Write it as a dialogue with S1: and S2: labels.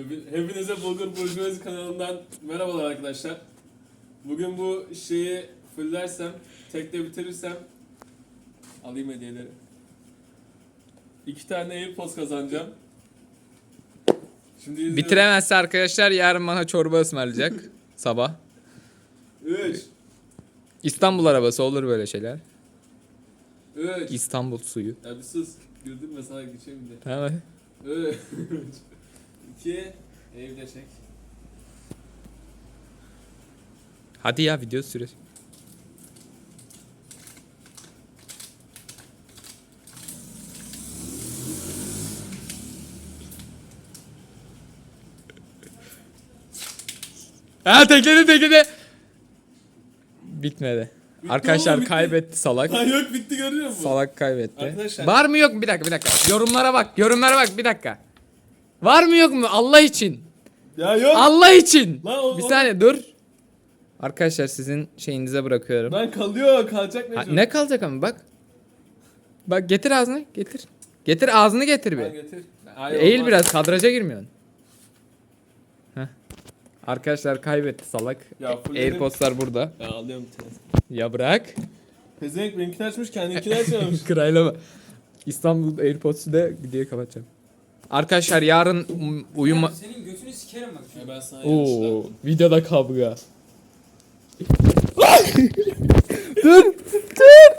S1: Hepi- Hepinize Bulgur Burjuvazi kanalından merhabalar arkadaşlar. Bugün bu şeyi fullersem, tekte bitirirsem alayım hediyeleri. İki tane AirPods kazanacağım. Şimdi izliyorum.
S2: Bitiremezse arkadaşlar yarın bana çorba ısmarlayacak. Sabah.
S1: 3
S2: İstanbul arabası olur böyle şeyler.
S1: 3
S2: İstanbul suyu.
S1: Ya bir sus. Güldürme sana geçeyim de.
S2: Tamam.
S1: 3 2 Evde çek.
S2: Hadi ya video süresi. Ha tekledi tekledi. Bitmedi.
S1: Bitti
S2: Arkadaşlar
S1: oğlum, bitti.
S2: kaybetti salak.
S1: Ha yok bitti görüyor musun?
S2: Salak kaybetti.
S1: Arkadaşlar-
S2: Var mı yok mu? Bir dakika bir dakika. Yorumlara bak. Yorumlara bak bir dakika. Var mı yok mu? Allah için.
S1: Ya yok.
S2: Allah için.
S1: Lan o-
S2: bir
S1: o-
S2: saniye dur. Arkadaşlar sizin şeyinize bırakıyorum.
S1: Lan kalıyor kalacak ne
S2: Ha, ne kalacak ama bak. Bak getir ağzını getir. Getir ağzını getir bir.
S1: getir. Ay,
S2: Eğil
S1: olmaz.
S2: biraz kadraja girmiyorsun. Heh. Arkadaşlar kaybetti salak.
S1: Ya, full
S2: Airpods'lar burada.
S1: Ya alıyorum telefonu.
S2: Ya bırak.
S1: Pezevenk benimkini açmış kendininkini açmamış.
S2: Kıraylama. İstanbul Airpods'u da diye kapatacağım. Arkadaşlar yarın um- uyuma...
S3: Senin götünü sikerim bak.
S1: ya ben sana
S2: Oo, videoda kavga. dur, dur.